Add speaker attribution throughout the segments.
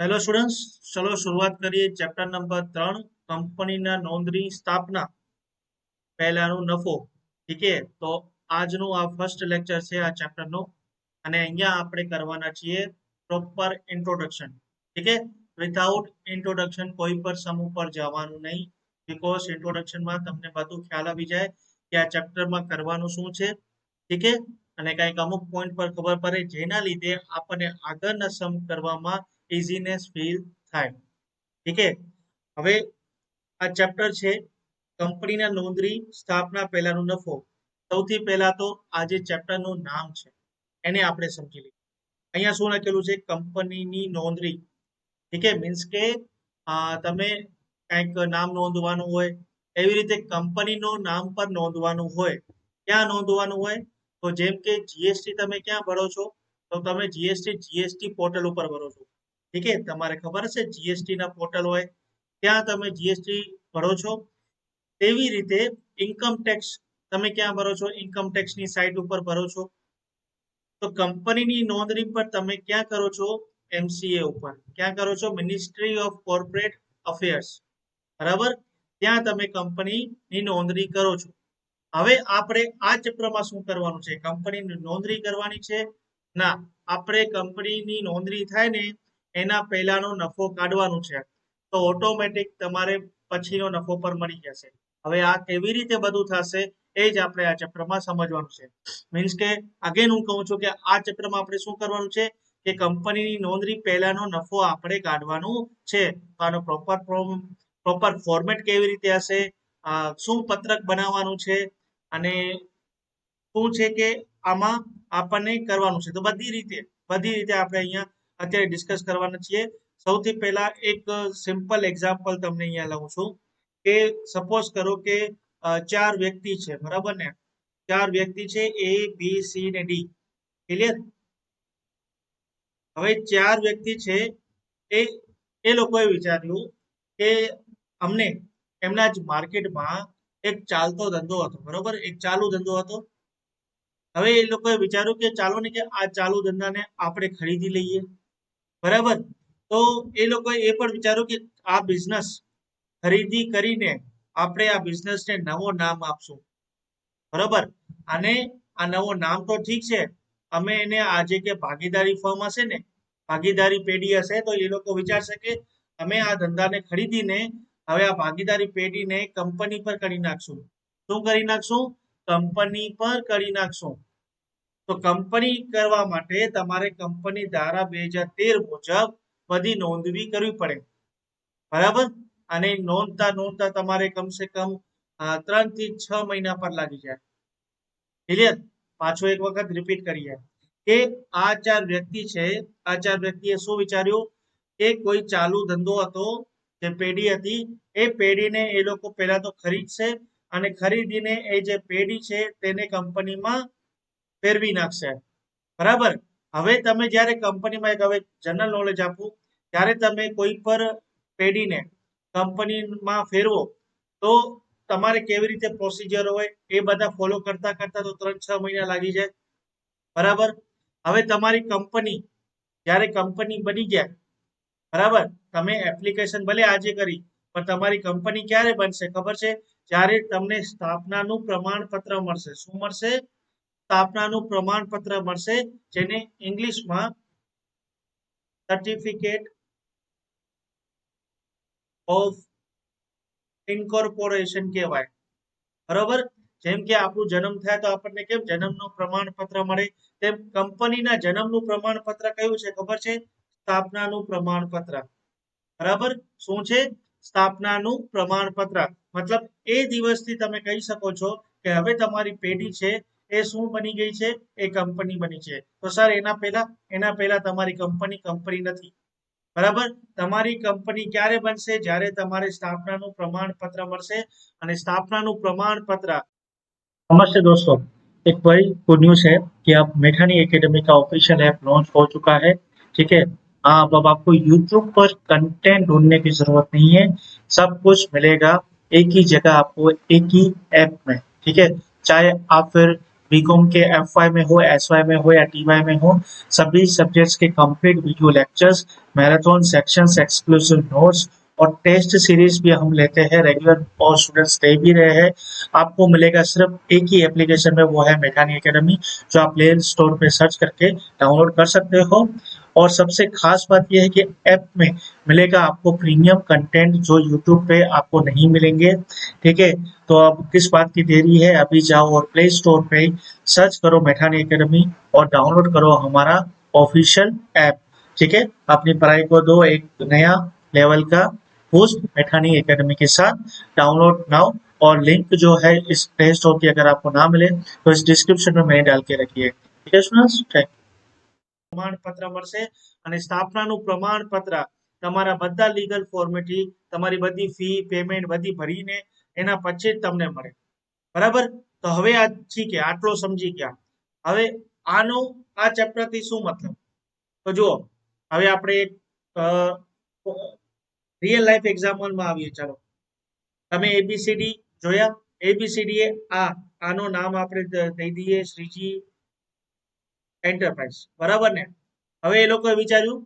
Speaker 1: Hello students ચલો શરૂઆત કરીએ ચેપ્ટર નંબર ત્રણ, કંપનીના નોંધણી સ્થાપના. પહેલાનો નફો, ઠીક છે? તો આજનો આ ફર્સ્ટ લેક્ચર છે આ ચેપ્ટરનો અને અહીંયા આપણે કરવાના છીએ પ્રોપર ઇન્ટ્રોડક્શન ઠીક છે? વિથઆઉટ ઇન્ટ્રોડક્શન કોઈ પર સમૂહ પર જવાનું નહીં બીકોઝ ઇન્ટ્રોડક્શનમાં તમને બધું ખ્યાલ આવી જાય કે આ ચેપ્ટરમાં કરવાનું શું છે, ઠીક છે? અને કંઈક અમુક પોઈન્ટ પર ખબર પડે, જેના લીધે આપણને આગળના સમ કરવામાં ઇઝીનેસ ફીલ થાય. ઠીક હવે આ ચેપ્ટર છે કંપનીના નોંધણી સ્થાપના પહેલાનો નફો. સૌથી પહેલા તો આ જે ચેપ્ટરનું નામ છે, એને આપણે સમજી લઈએ. અહીંયા શું લખેલું છે? કંપનીની નોંધણી ઠીક છે? મીન્સ કે તમે કંઈક નામ નોંધવાનું હોય, એવી રીતે કંપનીનો નામ પર નોંધવાનું હોય. ક્યાં નોંધવાનું હોય? તો જેમ કે જીએસટી તમે ક્યાં ભરો છો? તો તમે જીએસટી જીએસટી પોર્ટલ ઉપર ભરો છો. ઠીક છે? તમારે ખબર હશે જીએસટી ના પોર્ટલ હોય, ત્યાં તમે જીએસટી ભરો છો. તેવી રીતે ઇન્કમ ટેક્સ તમે ક્યાં ભરો છો? ઇન્કમ ટેક્સની સાઇટ ઉપર ભરો છો. તો કંપનીની નોંધણી પર તમે ક્યાં કરો છો? એમસીએ ઉપર. ક્યાં કરો છો? મિનિસ્ટ્રી ઓફ કોર્પોરેટ અફેર્સ બરાબર? ત્યાં તમે કંપનીની નોંધણી કરો છો. હવે આપણે આ ચક્રમાં શું કરવાનું છે? કંપનીની નોંધણી કરવાની છે? ના, આપણે કંપનીની નોંધણી થાય ને એના પહેલાનો નફો કાઢવાનો છે, તો ઓટોમેટિક તમારે પછીનો નફો પર મળી જશે. હવે આ કેવી રીતે બધું થશે, એ જ આપણે આ ચક્રમાં સમજવાનું છે. મીન્સ કે અગેન હું કહું છું કે આ ચક્રમાં આપણે શું કરવાનું છે, કે કંપનીની નોંધણી પહેલાનો નફો આપણે કાઢવાનું છે. આનો પ્રોપર પ્રોપર ફોર્મેટ કેવી રીતે હશે શું પત્રક બનાવવાનું છે, અને શું છે કે આમાં આપણને કરવાનું છે. તો બધી રીતે બધી રીતે આપણે અહીંયા અત્યારે ડિસ્કસ કરવાના છીએ. સૌથી પહેલા એક સિમ્પલ એક્ઝામ્પલ તમને અહીંયા લઉં છું કે સપોઝ કરો કે ચાર વ્યક્તિ છે, બરાબર ને? ચાર વ્યક્તિ છે એ, બી, સી ને ડી. ક્લિયર હવે ચાર વ્યક્તિ છે એ એ લોકોએ વિચાર્યું કે અમને એમના જ માર્કેટમાં એક ચાલતો ધંધો હતો, બરોબર? એક ચાલુ ધંધો હતો. હવે એ લોકોએ વિચાર્યું કે ચાલો ને કે આ ચાલુ ધંધાને આપણે ખરીદી લઈએ. બરાબર? તો એ લોકોએ એ પણ વિચાર્યું કે આ બિઝનેસ ખરીદી કરીને આપણે આ બિઝનેસને નવો નામ આપશું. બરોબર? અને આ નવો નામ તો ઠીક છે. અમે એને આજે કે ભાગીદારી ફર્મ હશે ને, ભાગીદારી પેઢી હશે તો એ લોકો વિચારશે કે અમે આ ધંધાને ખરીદીને હવે આ ભાગીદારી પેઢીને કંપની પર કરી નાખશું. શું કરી નાખશું? કંપની પર કરી નાખશું. તો કંપની કરવા માટે તમારે કંપની ધારા બે હજાર તેર મુજબ બધી નોંધવી કરવી પડે. બરાબર? અને નોંધતા નોંધતા તમારે કમસે કમ ત્રણથી છ મહિના પર લાગી જાય. ક્લિયર પાછો એક વખત રિપીટ કરીએ કે આ ચાર વ્યક્તિ છે, આ ચાર વ્યક્તિએ શું વિચાર્યું? કે કોઈ ચાલુ ધંધો હતો, જે પેઢી હતી, એ પેઢીને એ લોકો પહેલા તો ખરીદશે અને ખરીદીને એ જે પેઢી છે, તેને કંપનીમાં ફેરવી નાખશે. બરાબર? હવે તમે જ્યારે કંપનીમાં એક હવે જનરલ નોલેજ આપું, ત્યારે તમે કોઈ પર પેઢીને કંપનીમાં ફેરવો, તો તમારે કેવી રીતે પ્રોસિજર હોય, એ બધા ફોલો કરતા કરતા તો ત્રણ છ મહિના લાગી જાય. બરાબર? હવે તમારી કંપની, જ્યારે કંપની બની ગયા, બરાબર? તમે એપ્લિકેશન ભલે આજે કરી, પણ તમારી કંપની ક્યારે બનશે? ખબર છે? જ્યારે તમને સ્થાપનાનું પ્રમાણપત્ર મળશે. શું મળશે? સ્થાપનાનું પ્રમાણપત્ર મળશે, જેને ઇંગ્લિશમાં સર્ટિફિકેટ ઓફ ઇન્કોર્પોરેશન કહેવાય. બરોબર? જેમ કે આપણું જન્મ થાય તો આપણને કેમ જન્મનું પ્રમાણપત્ર મળે? તેમ કંપનીના જન્મનું પ્રમાણપત્ર કયું છે ખબર છે? સ્થાપનાનું પ્રમાણપત્ર. બરાબર? શું છે? સ્થાપનાનું પ્રમાણપત્ર. મતલબ એ દિવસથી તમે કહી શકો છો કે હવે તમારી પેઢી છે એ શું બની ગઈ दोस्तों एक बड़ी गुड न्यूज़ है कि अब मेठानी एकेडमी का ऑफिशियल ऐप लॉन्च हो चुका है ठीक है हाँ अब आपको यूट्यूब पर कंटेंट ढूँढने की ज़रूरत नहीं है सब कुछ मिलेगा एक ही जगह आपको एक ही ऐप में ठीक है चाहे आप फिर बीकॉम के एफ़ में हो एस में हो या टी में हो, सभी सब्जेक्ट्स के complete video lectures marathon sections exclusive notes और टेस्ट सीरीज़ भी हम लेते हैं। रेगुलर और स्टूडेंट्स दे भी रहे हैं। आपको मिलेगा सिर्फ़ एक ही एप्लीकेशन में, वो है मेकानी एकेडमी जो आप प्ले स्टोर पे सर्च करके डाउनलोड कर सकते हो। और सबसे खास बात यह है कि ऐप में मिलेगा आपको प्रीमियम कंटेंट जो यूट्यूब पे आपको नहीं मिलेंगे। ठीक है? तो अब किस बात की देरी है? अभी जाओ और प्ले स्टोर पे सर्च करो मैठानी एकेडमी और डाउनलोड करो हमारा ऑफिशियल ऐप ठीक है? अपनी पढ़ाई को दो, एक नया लेवल का बूस्ट मैठानी एकेडमी के साथ डाउनलोड नाउ और लिंक जो है इस प्ले स्टोर की अगर आपको ना मिले तो इस डिस्क्रिप्शन में मैंने डाल के रखी है। ठीक है थैंक પ્રમાણપત્ર મળશે અને સ્થાપનાનું પ્રમાણપત્ર તમારા બધા લીગલ ફોર્મેટી તમારી બધી ફી પેમેન્ટ બધી ભરીને એના પછી જ તમને મળે. બરાબર? તો હવે આ ઠીક આટલો સમજી ગયા. હવે આનો, આ ચેપ્ટરથી શું મતલબ? તો જુઓ, હવે આપણે રિયલ લાઈફ એક્ઝામ્પલમાં આવીએ, ચાલો. તમે એબીસીડી જોયા? એબીસીડી એ આ, આનું નામ આપણે દઈ દઈએ, શ્રીજી એન્ટરપ્રાઇઝ બરાબર ને? હવે એ લોકોએ વિચાર્યું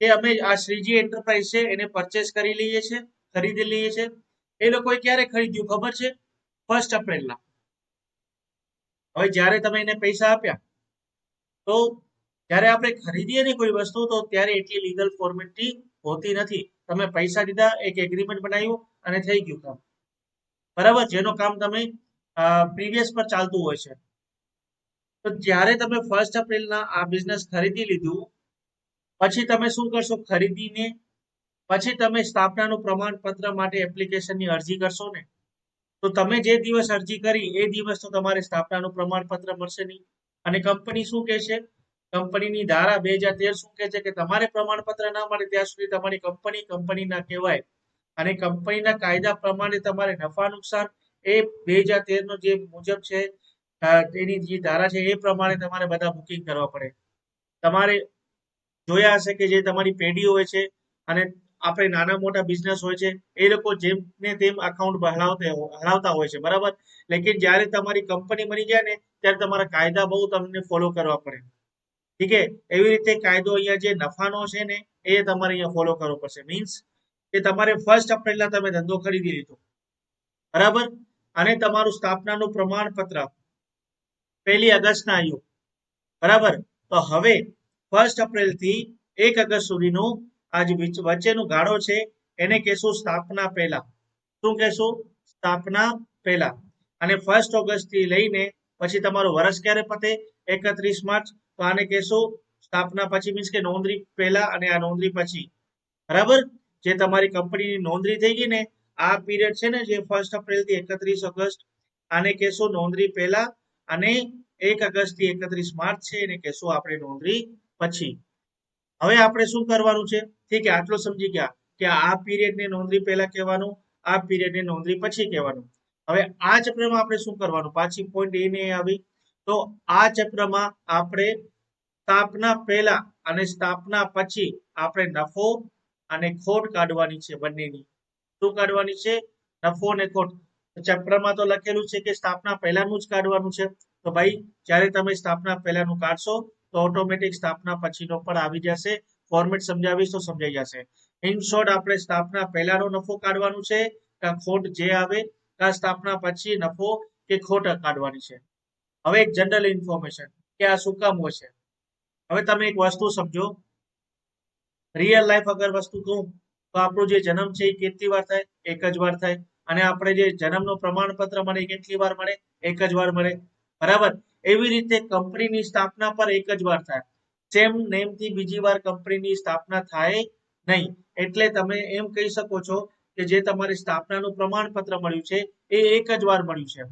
Speaker 1: કે અમે આ શ્રીજી એન્ટરપ્રાઇઝ છે, એને પરચેસ કરી લઈએ છીએ, ખરીદી લઈએ છીએ. એ લોકોએ ક્યારે ખરીદ્યું ખબર છે? ફર્સ્ટ એપ્રિલના હવે જ્યારે તમે એને પૈસા આપ્યા, તો જ્યારે આપણે ખરીદીએ ને કોઈ વસ્તુ, તો ત્યારે એટલી લીગલ ફોર્મેલિટી હોતી નથી. તમે પૈસા દીધા, એક એગ્રીમેન્ટ બનાવ્યું અને થઈ ગયું કામ. બરાબર? જેનો કામ તમે પ્રીવિયસ પર ચાલતું હોય છે. તો જ્યારે તમે ફર્સ્ટ એપ્રિલના આ બિઝનેસ ખરીદી લીધું, પછી તમે શું કરશો? ખરીદીને પછી તમે સ્થાપનાનું પ્રમાણપત્ર માટે એપ્લિકેશનની અરજી કરશો ને? તો તમે જે દિવસ અરજી કરી, એ દિવસ તો તમારે સ્થાપનાનું પ્રમાણપત્ર મળશે નહીં. અને કંપની શું કહે છે કંપનીની ધારા બે હજાર તેર શું કહે છે કે તમારે પ્રમાણપત્ર ના મળે ત્યાં સુધી તમારી કંપની કંપની ના કહેવાય. અને કંપનીના કાયદા પ્રમાણે તમારે નફા નુકસાન એ બે હજાર તેર નો જે મુજબ છે એની જે ધારા છે એ પ્રમાણે તમારે બધા બુકિંગ કરવા પડે. તમારે જોયા હશે કે જે તમારી પેઢી હોય છે અને આપણે નાના મોટા બિઝનેસ હોય છે, એ લોકો જેમ ને તેમ અકાઉન્ટ હલાવતા હલાવતા હોય છે, બરાબર? લેકિન જ્યારે તમારી કંપની બની જાય ને, ત્યારે તમારા કાયદા બહુ તમને ફોલો કરવા પડે. ઠીક છે? એવી રીતે કાયદો અહીંયા જે નફાનો છે ને, એ તમારે અહીંયા ફોલો કરવો પડશે. મીન્સ કે તમારે ફર્સ્ટ એપ્રિલના તમે ધંધો ખરીદી લીધો. બરાબર? અને તમારું સ્થાપનાનું પ્રમાણપત્ર પહેલી ઓગસ્ટના યુગ બરાબર? તો હવે ફર્સ્ટ એપ્રિલથી એક ઓગસ્ટ સુધીનું આ જે વચ્ચેનું ગાળો છે, એને કહેશું સ્થાપના પહેલા. શું કહેશું? સ્થાપના પહેલા. અને ફર્સ્ટ ઓગસ્ટથી લઈને પછી તમારું વર્ષ ક્યારે પતે? એકત્રીસ માર્ચ. તો આને કહેશું સ્થાપના પછી મીન્સ કે નોંધણી પહેલા અને આ નોંધણી પછી. બરાબર? જે તમારી કંપનીની નોંધણી થઈ ગઈ ને, આ પીરિયડ છે ને જે ફર્સ્ટ એપ્રિલથી એકત્રીસ ઓગસ્ટ આને કહેશું નોંધણી પહેલા અને એક ઓગસ્ટથી એકત્રીસ માર્ચ છે એને કહેશું આપણે નોંધણી પછી. હવે આપણે શું કરવાનું છે? ઠીક છે, આટલું સમજી ગયા કે આ પીરિયડ ને નોંધણી પહેલા કહેવાનું, આ પીરિયડ ને નોંધણી પછી કહેવાનું. હવે આ ચક્રમાં આપણે શું કરવાનું? પાછી પોઈન્ટ એ ને આવી. તો આ ચક્રમાં આપણે સ્થાપના પહેલા અને સ્થાપના પછી આપણે નફો અને ખોટ કાઢવાની છે બંનેની. શું કાઢવાની છે? નફો અને ખોટ. ચેપ્ટરમાં તો લખેલું છે કે સ્થાપના પહેલાનું જ કાઢવાનું છે. તો ભાઈ, જ્યારે તમે સ્થાપના પહેલાનું કાઢશો, તો ઓટોમેટિક સ્થાપના પછીનો પણ આવી જશે. ફોર્મેટ સમજાવીશ તો સમજાઈ જશે. ઇન શોર્ટ આપણે સ્થાપના પહેલાનો નફો કાઢવાનું છે, કા ખોટ જે આવે, કા સ્થાપના પછી નફો કે ખોટ કાઢવાની છે. હવે એક જનરલ ઇન્ફોર્મેશન કે આ શું કામ હોય છે. હવે તમે એક વસ્તુ સમજો. રિયલ લાઈફ અગર વસ્તુ કહું, તો આપણો જે જન્મ છે એ કેટલી વાર થાય? એક જ વાર થાય. અને આપણે જે જન્મનું પ્રમાણપત્ર મળે, કેટલી વાર મળે? એક જ વાર મળે. બરાબર? એવી રીતે કંપનીની સ્થાપના પર એક જ વાર થાય. સેમ નેમથી બીજી વાર કંપનીની સ્થાપના થાય નહીં. એટલે તમે એમ કહી શકો છો કે જે તમારી સ્થાપનાનું પ્રમાણપત્ર મળ્યું છે, એ એક જ વાર મળ્યું છે.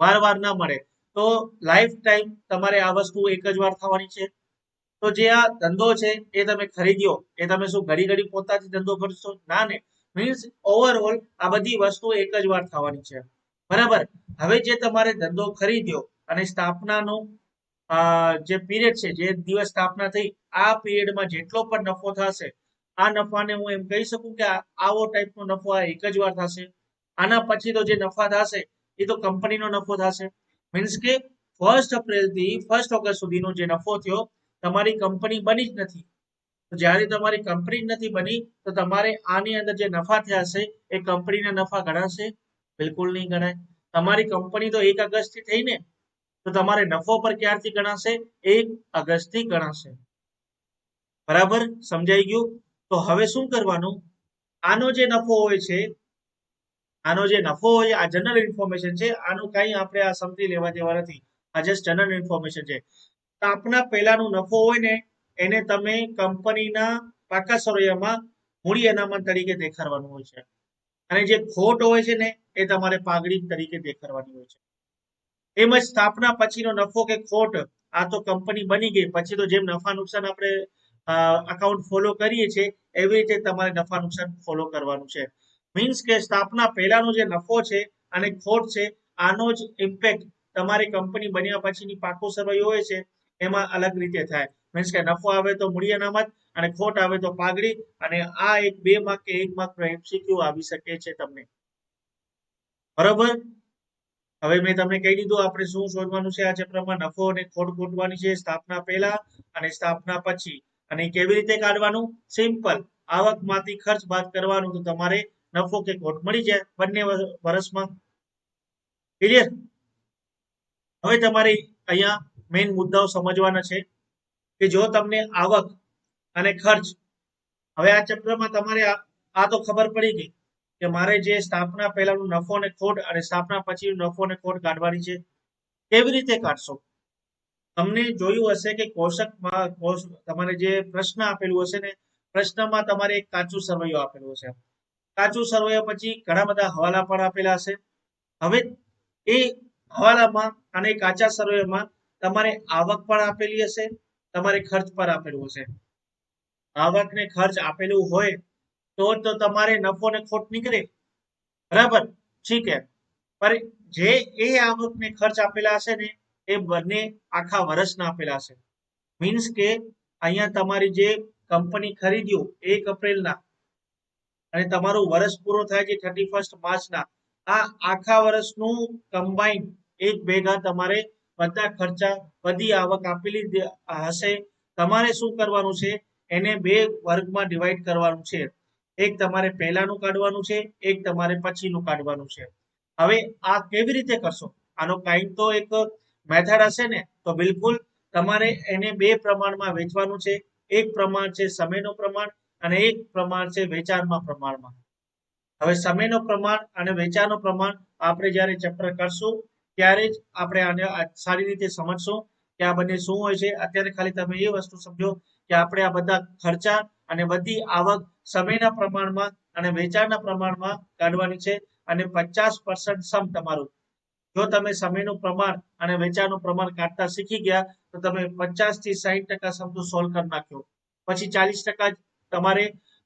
Speaker 1: વાર વાર ના મળે. તો લાઈફ ટાઈમ તમારે આ વસ્તુ એક જ વાર થવાની છે. તો જે આ ધંધો છે, એ તમે ખરીદ્યો. એ તમે શું ઘડી ઘડી પોતાથી ધંધો કરશો? ના ને. મીન્સ ઓવરઓલ આ બધી વસ્તુ એક જ વાર થવાની છે. બરાબર? હવે જે તમારે ધંધો ખરીદ્યો અને સ્થાપનાનો જે પીરિયડ છે, જે દિવસ સ્થાપના થઈ, આ પીરિયડમાં જેટલો પણ નફો થશે, આ નફાને હું એમ કહી શકું કે આવો ટાઈપનો નફો આ એક જ વાર થશે. આના પછી તો જે નફા થશે, એ તો કંપનીનો નફો થશે. મીન્સ કે ફર્સ્ટ એપ્રિલથી ફર્સ્ટ ઓગસ્ટ સુધીનો જે નફો થયો, તમારી કંપની બની જ નથી. જ્યારે તમારી કંપની નથી બની, તો તમારે આની અંદર જે નફા થયા એ કંપનીના નફા ગણાશે? બિલકુલ નહીં ગણાય. તમારી કંપની તો એક ઓગસ્ટથી થઈ તો તમારે નફો પર ક્યારથી ગણાશે? એક ઓગસ્ટથી ગણાશે. બરાબર? સમજાઈ ગયું? તો હવે શું કરવાનું? આનો જે નફો હોય છે, આનો જે નફો હોય, આ જનરલ ઇન્ફોર્મેશન છે, આનું કઈ આપણે આ સમજી લેવા દેવા નથી. આ જસ્ટ જનરલ ઇન્ફોર્મેશન છે. તો આપણા પહેલાનો નફો હોય ને એને તમે કંપનીના પાકા સરવૈયામાં મૂડી અનામત તરીકે દેખાડવાનું હોય છે. અને જે ખોટ હોય છે ને, એ તમારે પાઘડી તરીકે દેખાડવાની હોય છે. એમ જ સ્થાપના પછીનો નફો કે ખોટ, આ તો કંપની બની ગઈ. પછી તો જેમ નફા નુકસાન આપણે અકાઉન્ટ ફોલો કરીએ છીએ, એવી રીતે તમારે નફા નુકસાન ફોલો કરવાનું છે. મીન્સ કે સ્થાપના પહેલાનો જે નફો છે અને ખોટ છે, આનો જ ઇમ્પેક્ટ તમારી કંપની બન્યા પછીની પાકો સરવૈયો હોય છે, એમાં અલગ રીતે થાય. મીન્સ કે નફો આવે તો મૂડી અનામત અને ખોટ આવે તો પાઘડી અને આ એક બે માર્ક કે એક માર્ક એમસીક્યુ આવી શકે છે તમને. બરોબર? હવે મેં તમને કહી દીધું, આપણે શું શોધવાનું છે? આ ચેપ્ટરમાં નફો અને ખોટ ગોઠવાની છે સ્થાપના પહેલા અને સ્થાપના પછી. અને કેવી રીતે કાઢવાનું? સિમ્પલ આવકમાંથી ખર્ચ બાદ કરવાનું. તો તમારે નફો કે ખોટ મળી જાય બંને વર્ષમાં ક્લિયર હવે તમારે અહીંયા મેઇન મુદ્દાઓ સમજવાના છે. કે જો તમને આવક અને ખર્ચ, હવે આ ચેપ્ટરમાં તમારે આ તો ખબર પડી ગઈ કે મારે જે સ્થાપના પહેલાનું નફો અને ખોટ અને સ્થાપના પછી નફો અને ખોટ કાઢવાની છે, કેવી રીતે કાઢશો? તમને જોયું હશે કે કોષકમાં તમારે જે પ્રશ્ન આપેલું હશે ને, પ્રશ્નમાં તમારે એક કાચું સરવૈયો આપેલું હશે. કાચું સરવૈયા પછી ઘણા બધા હવાલા પણ આપેલા હશે. હવે એ હવાલામાં અને કાચા સરવૈયામાં તમારે આવક પણ આપેલી હશે તમારે ખર્ચ પર આપેલું હશે. આવક ને ખર્ચ આપેલું હોય તો તો તમારે નફો ને ખોટ નીકળે. બરાબર? ઠીક હે પર જે એ આવક ને ખર્ચ આપેલા હશે ને, એ બંને આખા વર્ષના આપેલા હશે. મીન્સ કે અહીંયા તમારી જે કંપની ખરીદ્યું એક એપ્રિલના, અને તમારું વર્ષ પૂરો થાય છે થર્ટી ફર્સ્ટ માર્ચના, આ આખા વર્ષનું કમ્બાઈન એક ભેગા તમારે બધા ખર્ચા, બધી આવક આપેલી હશે. તમારે શું કરવાનું છે? એને બે વર્ગમાં ડિવાઈડ કરવાનું છે. એક તમારે પહેલાનું કાઢવાનું છે, એક તમારે પછીનું કાઢવાનું છે. હવે આ કેવી રીતે કરશો? આનો કાંઈક તો એક મેથડ હશે ને? તો બિલકુલ તમારે એને બે પ્રમાણમાં વેચવાનું છે. એક પ્રમાણ છે સમયનું પ્રમાણ અને એક પ્રમાણ છે વેચાણમાં પ્રમાણમાં. હવે સમયનો પ્રમાણ અને વેચાણનું પ્રમાણ આપણે જ્યારે ચેપ્ટર કરશું ત્યારે જ આપણે આને સારી રીતે સમજશું કે આ બંને શું હોય છે. અત્યારે ખાલી તમે એ વસ્તુ સમજો કે આપણે આ બધા ખર્ચા અને બધી આવક સમયના પ્રમાણમાં અને વેચાણના પ્રમાણમાં કાઢવાની છે અને પચાસ સમ તમારું. જો તમે સમયનું પ્રમાણ અને વેચાણનું પ્રમાણ કાઢતા શીખી ગયા, તો તમે પચાસથી સાહીઠ ટકા સમ તો સોલ્વ કરી નાખ્યો. પછી ચાલીસ ટકા તમારે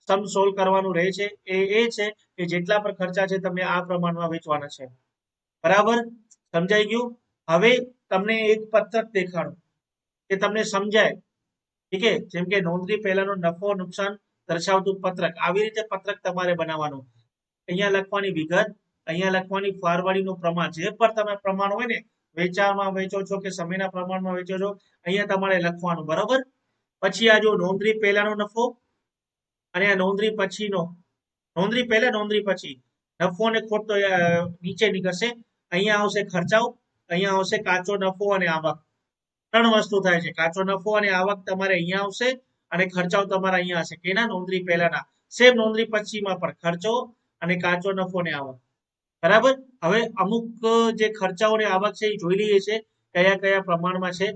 Speaker 1: સમ સોલ્વ કરવાનું રહે છે. એ એ છે કે જેટલા પણ ખર્ચા છે, તમે આ પ્રમાણમાં વેચવાના છે. બરાબર? સમજાઈ ગયું? હવે તમને એક પત્રક દેખાડો કે તમને સમજાય. ઠીક છે? જેમ કે નોંધણી પહેલાનો નફો, નુકસાન દર્શાવતું પત્રક. આવી રીતે પત્રક તમારે બનાવવાનું. અહીંયા લખવાની વિગત, અહીંયા લખવાની ફારવાડીનું પ્રમાણ. જે પણ તમે પ્રમાણ હોય ને, વેચાણમાં વેચો છો કે સમયના પ્રમાણમાં વેચો છો, અહીંયા તમારે લખવાનું. બરોબર? પછી આ જો નોંધણી પહેલાનો નફો અને આ નોંધણી પછીનો. નોંધણી પહેલા, નોંધણી પછી. નફો અને ખોટ તો નીચે નીકળશે. અહીંયા આવશે ખર્ચાઓ અહીંયા આવશે કાચો નફો અને આવક. ત્રણ વસ્તુ થાય છે. કાચો નફો અને આવક તમારે અહીંયા આવશે અને ખર્ચાઓ તમારા અહીંયા હશે. કેના નોંધણી પહેલાના? સેમ નોંધણી પછીમાં પણ. ખર્ચો અને કાચો નફો અને આવક. બરાબર? હવે અમુક જે ખર્ચાઓ અને આવક છે એ જોઈ લઈએ છે. કયા કયા પ્રમાણમાં છે?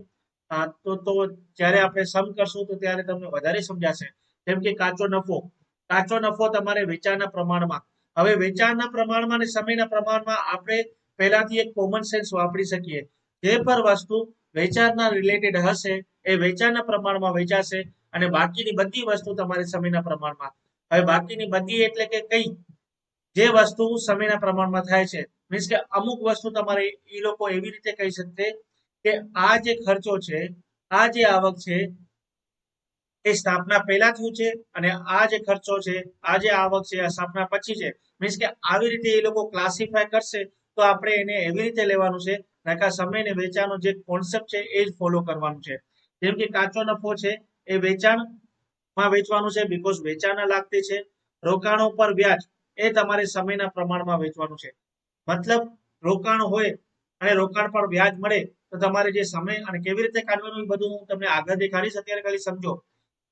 Speaker 1: તો તો જ્યારે આપણે સમ કરશું તો ત્યારે તમને વધારે સમજાશે. જેમ કે કાચો નફો. કાચો નફો તમારે વેચાણના પ્રમાણમાં. હવે વેચાણના પ્રમાણમાં અને સમયના પ્રમાણમાં આપણે પહેલાથી એક કોમન સેન્સ વાપરી શકીએ. જે પર વસ્તુ વેચાણના રિલેટેડ હશે, એ વેચાણના પ્રમાણમાં વેચાશે અને બાકીની બધી વસ્તુ તમારે સમયના પ્રમાણમાં. હવે બાકીની બધી એટલે કે કઈ જે વસ્તુ સમયના પ્રમાણમાં થાય છે મીન્સ કે અમુક વસ્તુ તમારે એ લોકો એવી રીતે કહી શકશે કે આ જે ખર્ચો છે, આ જે આવક છે, એ સ્થાપના પહેલા થયું છે અને આ જે ખર્ચો છે, આ જે આવક છે, આ સ્થાપના પછી છે. મીન્સ કે આવી રીતે એ લોકો ક્લાસિફાય કરશે તો આપણે એને એવી રીતે લેવાનું છે નકા સમય ને વેચાણનો જે કોન્સેપ્ટ છે એ જ ફોલો કરવાનું છે. જેમ કે કાચો નફો છે, એ વેચાણમાં વેચવાનું છે બીકોઝ વેચાણના લાગતી છે. રોકાણો પર વ્યાજ એ તમારે સમયના પ્રમાણમાં વેચવાનું છે. મતલબ રોકાણ હોય અને રોકાણ પર વ્યાજ મળે તો તમારે જે સમય અને કેવી રીતે કાઢવાનું એ બધું હું તમને આગળ દેખાડીશ, અત્યારે ખાલી સમજો.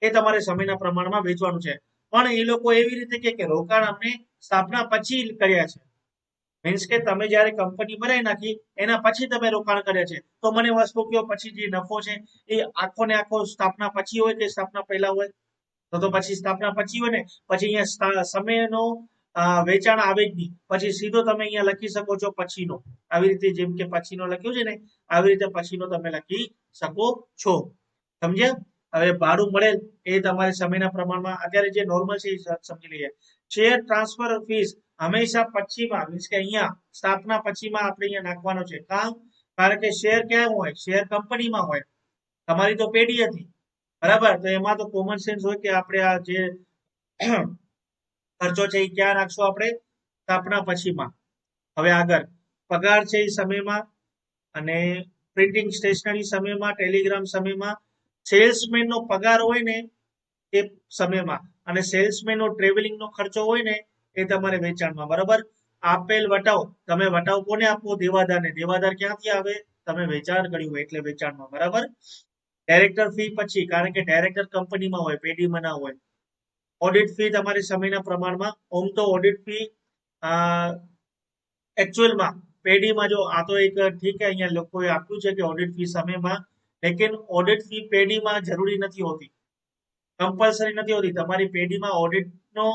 Speaker 1: એ તમારે સમયના પ્રમાણમાં વેચવાનું છે. પણ એ લોકો એવી રીતે કે રોકાણ અમને સ્થાપના પછી કર્યા છે. મીન્સ કે તમે જ્યારે કંપની બનાવી નાખી, એના પછી તમે રોકાણ કરે છે. તો મને વસ્તુ કયો પછી જે નફો છે, એ આખો ને આખો સ્થાપના પછી હોય કે સ્થાપના પહેલા હોય? તો તો પછી સ્થાપના પછી હોય ને, પછી અહીંયા સમયનો વેચાણ આવે જ નહીં. પછી સીધો તમે અહીંયા લખી શકો છો પછીનો. આવી રીતે જેમ કે પછીનો લખ્યું છે ને, આવી રીતે પછીનો તમે લખી શકો છો. સમજ્યા? હવે ભાડું મળે એ તમારે સમયના પ્રમાણમાં, અત્યારે જે નોર્મલ છે એ સમજી લઈએ. શેર ટ્રાન્સફર ફીસ હંમેશા પછીમાં, મીન્સ કે અહીંયા, સ્થાપના પછીમાં આપણે અહીંયા નાખવાનો છે. કામ કારણ કે શેર ક્યાં હોય? શેર કંપનીમાં હોય. તમારી તો પેઢી હતી. બરાબર? તો એમાં તો કોમન સેન્સ હોય કે આપણે આ જે ખર્ચો છે એ ક્યાં નાખશું આપણે? સ્થાપના પછીમાં. હવે આગળ. પગાર છે એ સમયમાં અને પ્રિન્ટિંગ સ્ટેશનરી સમયમાં ટેલિગ્રામ સમયમાં સેલ્સમેન નો પગાર હોય ને એ સમયમાં. અને સેલ્સમેન નો ટ્રેવેલિંગ નો ખર્ચો હોય ને એ તમારે વેચાણમાં, બરાબર? આપેલ વટાવ, તમે વટાવ કોને આપવો? દેવાદારને. દેવાદાર ક્યાંથી આવે? તમે વેચાણ કર્યું હોય એટલે વેચાણમાં, બરાબર? ડાયરેક્ટર ફી પછી, કારણ કે ડાયરેક્ટર કંપનીમાં હોય, પેઢીમાં ના હોય. ઓડિટ ફી તમારી સમયના પ્રમાણમાં, ઓમ તો ઓડિટ ફી એકચ્યુઅલમાં પેઢીમાં જો, આ તો એક ઠીક છે, અહીંયા લોકોએ આપ્યું છે કે ઓડિટ ફી સમયમાં, લેકિન ઓડિટ ફી પેઢીમાં જરૂરી નથી હોતી. કમ્પલસરી નથી હોતી. તમારી પેઢીમાં ઓડિટનો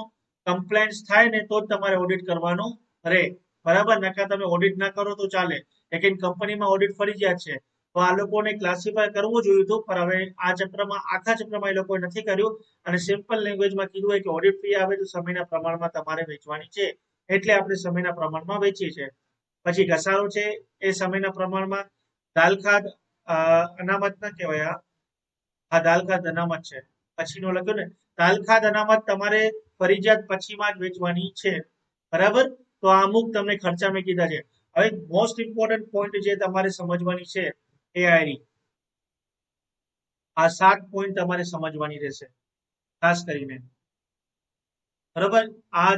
Speaker 1: કમ્પ્લેન્સ થાય ને તો જ તમારે ઓડિટ કરવાનું રહે. બરાબર? નકા તમે ઓડિટ ના કરો તો ચાલે. લેકિન કંપનીમાં ઓડિટ ફરજિયાત છે. તો આ લોકોને ક્લાસિફાય કરવું જોયું હતું, પણ હવે આ ચક્રમાં, આખા ચક્રમાં એ લોકોએ નથી કર્યું. અને સિમ્પલ લેંગ્વેજમાં કીધું હોય કે ઓડિટ ફી આવે તો સમયના પ્રમાણમાં તમારે વેચવાની છે. એટલે આપણે સમયના પ્રમાણમાં વેચીએ છીએ. પછી ઘસારો છે એ સમયના પ્રમાણમાં દાલખાદ અનામત ના કહેવાય આ. દાલ ખાદ અનામત છે. પછીનો લખ્યો ને. દાલ ખાદ અનામત તમારે ફરજિયાત પછીમાં જ વેચવાની છે. બરાબર? તો આ અમુક તમને ખર્ચા મેં કીધા છે. હવે મોસ્ટ ઇમ્પોર્ટન્ટ પોઈન્ટ જે તમારે સમજવાની છે એ આયરી આ સાત પોઈન્ટ તમારે સમજવાની રહેશે. ખાસ કરીને. બરાબર? આ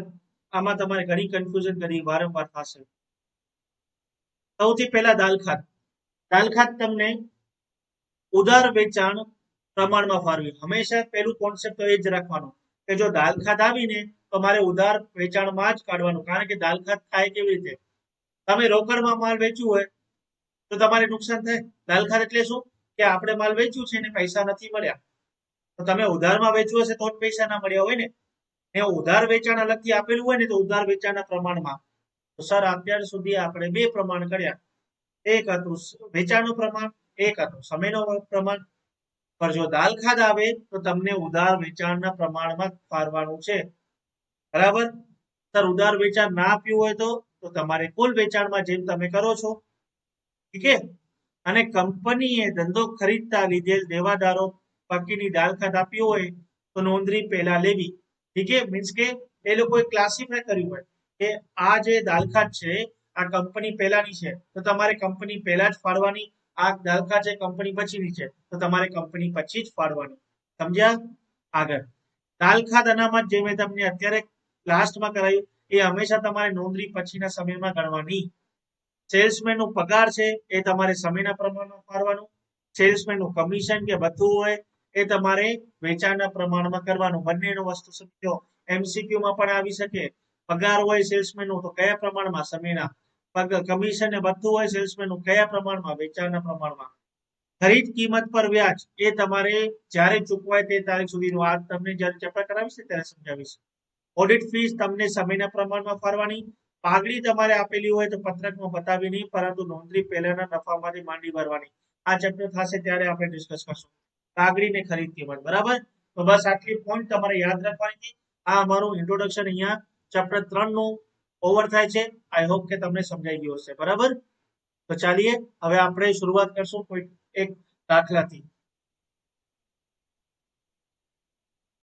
Speaker 1: આમાં તમારે ઘણી કન્ફ્યુઝન કરી વારંવાર થશે. સૌથી પહેલા દાલ ખાત. દાલ ખાત તમને ઉદાર વેચાણ પ્રમાણમાં ફાળવ્યું હંમેશા પહેલું કોન્સેપ્ટ તો એ જ રાખવાનો. કે જો દાલ ખાત આવીને તો મારે ઉધાર વેચાણમાં જ કાઢવાનું. કારણ કે દાલ થાય કેવી રીતે? તમે રોકડમાં માલ વેચ્યું હોય તો તમારે નુકસાન થાય. દાલ એટલે શું? કે આપણે માલ વેચ્યું છે ને પૈસા નથી મળ્યા. તો તમે ઉધારમાં વેચ્યું હશે તો જ પૈસા ના મળ્યા હોય ને. ને ઉધાર વેચાણ અલગથી આપેલું હોય ને તો ઉધાર વેચાણના પ્રમાણમાં. તો સર અત્યાર સુધી આપણે બે પ્રમાણ કર્યા. એક હતું વેચાણનું પ્રમાણ, એક હતું સમયનો પ્રમાણ. પણ જો દાલ ખાદ આવે, તો તમને ઉધાર વેચાણના પ્રમાણમાં ફાળવાનું છે. બરાબર? સર ઉધાર વેચાણ ના આપ્યું હોય તો તો તમારે કુલ વેચાણમાં જેમ તમે કરો છો. ઠીક છે? અને કંપનીએ ધંધો ખરીદતા લીધેલ દેવાદારો પકીની દાલ ખાદ આપ્યું હોય, તો નોંધણી પહેલા લેવી. ઠીક છે? મીન્સ કે એ લોકોએ ક્લાસિફાય કર્યું હોય કે આ જે દાલ ખાદ છે, આ કંપની પહેલાની છે, તો તમારે કંપની પહેલા જ ફાળવાની આ દાલ છે કંપની પછીની છે, તો તમારે કંપની પછી જ ફાળવાની સમજ્યા? આગળ. દાલ ખાદ અનામત જે મેં તમને અત્યારે લાસ્ટમાં કરાયું, એ હંમેશા તમારે નોંધણી પછીના સમયમાં ગણવાની. સેલ્સમેન નો પગાર છે, એ તમારે સમયના પ્રમાણમાં ફાળવાનું સેલ્સમેનનું કમિશન કે બધું હોય, એ તમારે વેચાણના પ્રમાણમાં કરવાનું. બંનેનો વસ્તુ સમજો. એમસીક્યુ માં પણ આવી શકે. પગાર હોય સેલ્સમેનનું તો કયા પ્રમાણમાં? સમયના. કમિશન બધું હોય સેલ્સમેન કયા પ્રમાણમાં, વેચાણના પ્રમાણમાં? ખરીદ કિંમત પર વ્યાજ, એ તમારે જ્યારે ચૂકવાય તે તારીખ સુધીનું. આ તમને જ્યારે ચેપ્ટર કરાવીશ ત્યારે સમજાવીશ. ઓડિટ ફીસ તમને સમયના પ્રમાણમાં ફરવાની પાઘડી તમારે આપેલી હોય તો પત્રકમાં બતાવી નહીં પરંતુ નોંધણી પહેલાના નફામાંથી માંડી ભરવાની. આ ચેપ્ટર થશે ત્યારે આપણે ડિસ્કસ કરશું. પાઘડી ને ખરીદ કિંમત, બરાબર? તો બસ આટલી પોઈન્ટ તમારે યાદ રાખવાની. આ અમારું ઇન્ટ્રોડક્શન અહીંયા ચેપ્ટર ત્રણનું ઓવર થાય છે. આઈ હોપ કે તમને સમજાઈ ગયું હશે. બરાબર? તો ચાલીએ. હવે આપણે શરૂઆત કરશું કોઈ એક દાખલાથી.